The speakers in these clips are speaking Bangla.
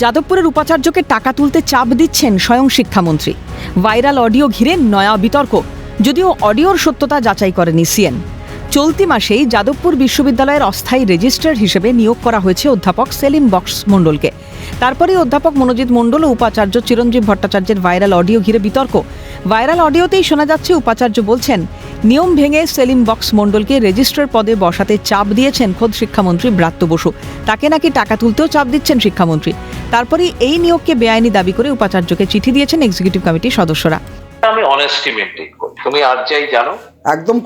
যাদবপুরের উপাচার্যকে টাকা তুলতে চাপ দিচ্ছেন স্বয়ং শিক্ষামন্ত্রী। ভাইরাল অডিও ঘিরে নয়া বিতর্ক, যদিও অডিওর সত্যতা যাচাই করেনি সিএন। চলতি মাসেই যাদবপুর বিশ্ববিদ্যালয়ের অস্থায়ী রেজিস্ট্রার হিসেবে নিয়োগ করা হয়েছে অধ্যাপক সেলিম বক্স মণ্ডলকে। তারপরে অধ্যাপক মনোজিৎ মণ্ডল ও উপাচার্য চিরঞ্জীব ভট্টাচার্যের ভাইরাল অডিও ঘিরে বিতর্ক। ভাইরাল অডিওতেই শোনা যাচ্ছে, উপাচার্য বলছেন নিয়ম ভেঙে সেলিম বক্স মণ্ডলকে রেজিস্ট্রার পদে বসাতে চাপ দিয়েছেন খোদ শিক্ষামন্ত্রী ব্রাত্য বসু। তাকে নাকি টাকা তুলতেও চাপ দিচ্ছেন শিক্ষামন্ত্রী। তারপরে এই নিয়োগকে বেআইনি দাবি করে উপাচার্যকে চিঠি দিয়েছেন এক্সিকিউটিভ কমিটির সদস্যরা। আমি অনেস্টি মেনটেন করি। তুমি আর যাই জানো একদম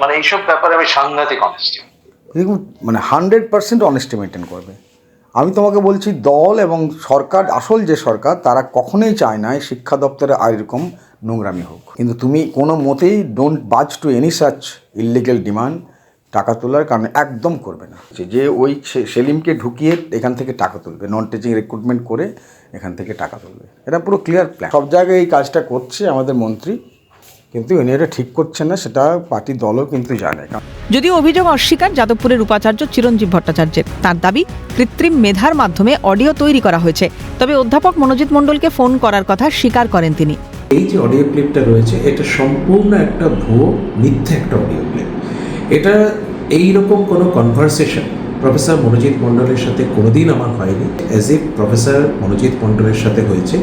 মানে এইসব ব্যাপারে আমি সাংঘাতিক অনেস্টি এরকম মানে হান্ড্রেড পার্সেন্ট অনেস্টি মেনটেন করবে। আমি তোমাকে বলছি দল এবং সরকার আসল যে সরকার তারা কখনোই চায় না শিক্ষা দপ্তরে আর এরকম নোংরামি হোক। কিন্তু তুমি কোনো মতেই don't budge to any such illegal demand টাকা তোলার কারণে একদম করবে না। যে- ওই সেলিমকে ঢুকিয়ে এখান থেকে টাকা তুলবে নন টিচিং রিক্রুটমেন্ট করে এখান থেকে টাকা তুলবে। এটা পুরো ক্লিয়ার প্ল্যান সব জায়গায় এই কাজটা করছে আমাদের মন্ত্রী, কিন্তু উনি এটা ঠিক করছেন না, সেটা পার্টি দলও কিন্তু জানে। যদিও অভিযোগ অস্বীকার যাদবপুরের উপাচার্য চিরঞ্জীব ভট্টাচার্যের। তার দাবি, কৃত্রিম মেধার মাধ্যমে অডিও তৈরি করা হয়েছে। তবে অধ্যাপক মনোজিৎ মণ্ডলকে ফোন করার কথা স্বীকার করেন তিনি। এই যে অডিও ক্লিপটা রয়েছে, এটা সম্পূর্ণ একটা ভুয়ো, মিথ্যে একটা অডিও ক্লিপ এটা এই রকম কোনো কনভারসেশন প্রফেসর মনোজিৎ মণ্ডলের সাথে কোনোদিন আমার হয়নি অ্যাজ এ প্রফেসর মনোজিৎ মণ্ডলের সাথে হয়েছে,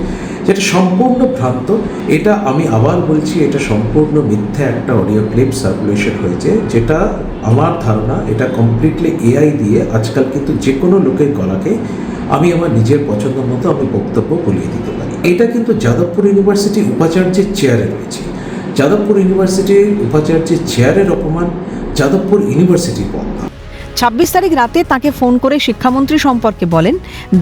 যেটা সম্পূর্ণ ভ্রান্ত। এটা আমি আবার বলছি, এটা সম্পূর্ণ মিথ্যে একটা অডিও ক্লিপ সার্কুলেশন হয়েছে, যেটা আমার ধারণা, এটা কমপ্লিটলি এআই দিয়ে আজকাল কিন্তু যে কোনো লোকের গলাকে আমি আমার নিজের পছন্দ মতো আমি বক্তব্য বলিয়ে দিতে এটা কিন্তু যাদবপুর ইউনিভার্সিটি উপাচার্যের চেয়ারে রয়েছে। যাদবপুর ইউনিভার্সিটির উপাচার্যের চেয়ারের অপমান যাদবপুর ইউনিভার্সিটির না। ছাব্বিশ তারিখ রাতে তাকে ফোন করে শিক্ষামন্ত্রী সম্পর্কে বলেন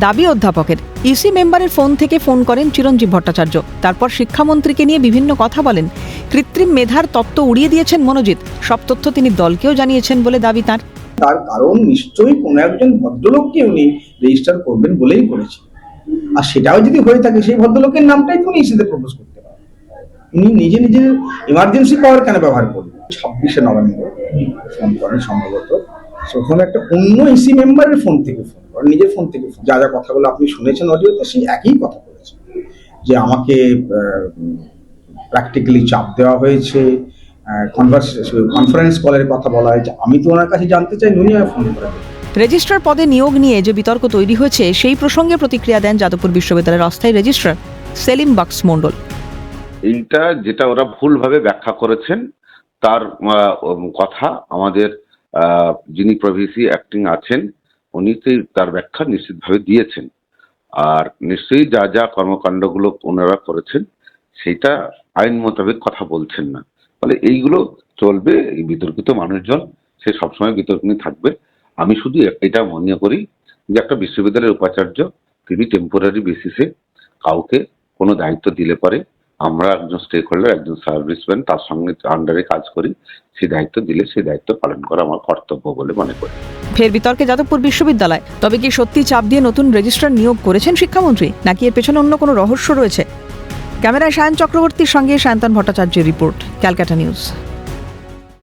দাবি অধ্যাপকের ইসি মেম্বারের ফোন থেকে ফোন করেন চিরঞ্জীব ভট্টাচার্য। তারপর শিক্ষামন্ত্রীকে নিয়ে বিভিন্ন কথা বলেন। কৃত্রিম মেধার তত্ত্ব উড়িয়ে দিয়েছেন মনোজিৎ। সব তথ্য তিনি দলকেও জানিয়েছেন বলে দাবি তার। তার কারণ নিশ্চয়ই কোনো একজন ভদ্রলোককে উনি রেজিস্টার করবেন বলেই করেছেন। আর সেটাও যদি হয়ে থাকে, সেই ভদ্রলোকের নামটাই তুমি ইসিতে প্রপোজ করতে পারেন। উনি নিজে নিজে ইমার্জেন্সি পাওয়ার কেন ব্যবহার করবে ছাব্বিশে নভেম্বর, ফোন করেন সম্ভবত। প্রথমে একটা অন্য ইসি মেম্বারের ফোন থেকে ফোন করেন নিজের ফোন থেকে phone- যা যা কথাগুলো আপনি শুনেছেন অডিওতে সেই একই কথা বলেছেন। যে আমাকে প্র্যাকটিক্যালি চাপ দেওয়া হয়েছে কনফারেন্স কলের কথা বলা হয়েছে। আমি তো ওনার কাছে জানতে চাই, উনি ফোন করে রেজিস্ট্রার পদে নিয়োগ নিয়ে যে বিতর্ক তৈরি হয়েছে, সেই প্রসঙ্গে প্রতিক্রিয়া দেন যাদবপুর বিশ্ববিদ্যালয়ের অস্থায়ী রেজিস্ট্রার সেলিম বক্স মণ্ডল। এইটা যেটা ওরা ভুলভাবে ব্যাখ্যা করেছেন, তার কথা আমাদের যিনি প্রভিসি অ্যাক্টিং আছেন, উনি তার ব্যাখ্যা নিশ্চিতভাবে দিয়েছেন। আর নিশ্চয়ই যা যা কর্মকাণ্ডগুলো ওনারা করেছেন সেটা আইন মোতাবেক কথা বলছেন না। ফলে এইগুলো চলবে, এই বিতর্কিত মানুষজন, সে সবসময় বিতর্ক নিয়ে থাকবে। আমি শুধু এটা মনে করি যে একটা বিশ্ববিদ্যালয়ের উপাচার্য, তিনি টেম্পোরারি বেসিসে কাউকে কোনো দায়িত্ব দিলে পরে আমরা একজন স্টেক হোল্ডার একজন সার্ভিসম্যান তার সঙ্গে আন্ডারে কাজ করি সেই দায়িত্ব দিলে সেই দায়িত্ব পালন করা আমার কর্তব্য বলে মনে করি। ফের বিতর্কে যাদবপুর বিশ্ববিদ্যালয়। তবে কি সত্যি চাপ দিয়ে নতুন রেজিস্ট্রার নিয়োগ করেছেন শিক্ষামন্ত্রী, নাকি এর পেছনে অন্য কোনো রহস্য রয়েছে? ক্যামেরায় সায়ন চক্রবর্তীর সঙ্গে সায়ন্তন ভট্টাচার্যের রিপোর্ট, ক্যালকাটা নিউজ।